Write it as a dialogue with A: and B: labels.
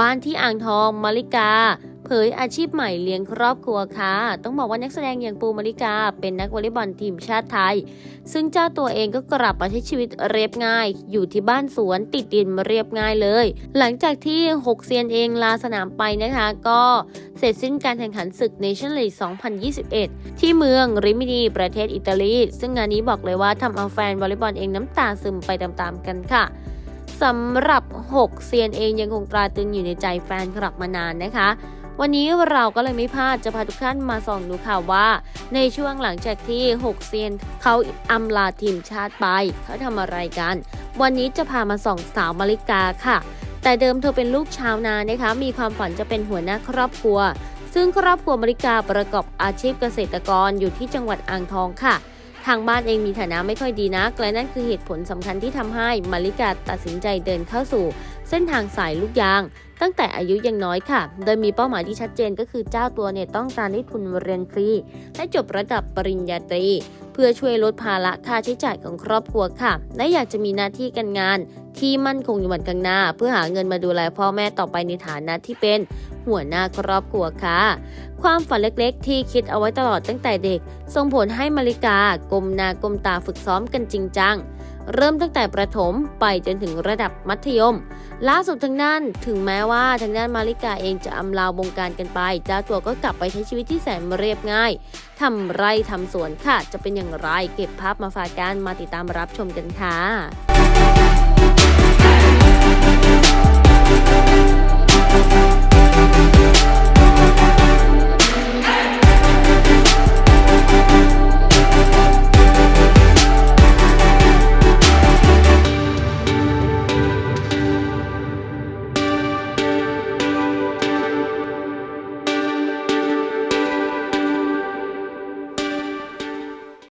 A: บ้านที่อ่างทองมาริกา เผยอาชีพใหม่เลี้ยงครอบครัวค่ะ ต้องบอกว่านักแสดงอย่างปูมาริกา เป็นนักวอลเลย์บอลทีมชาติไทย ซึ่งเจ้าตัวเองก็กลับมาใช้ชีวิตเรียบง่าย อยู่ที่บ้านสวนติดดินเรียบง่ายเลย หลังจากที่ 6 เซียนเองลาสนามไปนะคะ ก็เสร็จสิ้นการแข่งขันศึก Nation League 2021 ที่เมืองริมินีประเทศอิตาลี ซึ่งงานนี้บอกเลยว่าทำเอาแฟนวอลเลย์บอลเองน้ำตาซึมไปตามๆกันค่ะ สำหรับ 6 เซียนเองยังคงตราตรึงอยู่ในใจแฟนคลับมานานนะคะ วันนี้เราก็เลยไม่พลาดจะพาทุกท่านมาส่องดูข่าวว่า ในช่วงหลังจากที่ 6 เซียนเขาอำลาทีมชาติไป เขาทำอะไรกัน วันนี้จะพามาส่องสาวมาริกาค่ะ แต่เดิมเธอเป็นลูกชาวนานะคะ มีความฝันจะเป็นหัวหน้าครอบครัว ซึ่งครอบครัวมาริกาประกอบอาชีพเกษตรกรอยู่ที่จังหวัดอ่างทองค่ะ ทางบ้านเองมีฐานะไม่ค่อยดีนักและนั่นคือเหตุผลสำคัญที่ทำให้มาริกาตัดสินใจเดินเข้าสู่ เส้นทางสายลูกยาง ตั้งแต่อายุยังน้อยค่ะ โดยมีเป้าหมายที่ชัดเจนก็คือเจ้าตัวเนี่ยต้องการได้ทุนเรียนฟรี และจบระดับปริญญาตรี เพื่อช่วยลดภาระค่าใช้จ่ายของครอบครัวค่ะ และอยากจะมีหน้าที่การงาน ที่มั่นคงอยู่วันข้างหน้า เพื่อหาเงินมาดูแลพ่อแม่ต่อไปในฐานะที่เป็นหัวหน้าครอบครัวค่ะ ความฝันเล็กๆ ที่คิดเอาไว้ตลอดตั้งแต่เด็ก ส่งผลให้มาริกากลมนากลมตาฝึกซ้อมกันจริงจัง เริ่มตั้งแต่ประถมไปจนถึงระดับมัธยม ล่าสุดทางด้านถึงแม้ว่าทางด้านมาริกาเองจะอำลาวงการกันไปเจ้าตัวก็กลับไปใช้ชีวิตที่แสนเรียบง่ายทำไร่ทำสวนค่ะ จะเป็นอย่างไรเก็บภาพมาฝากกันมาติดตามรับชมกันค่ะ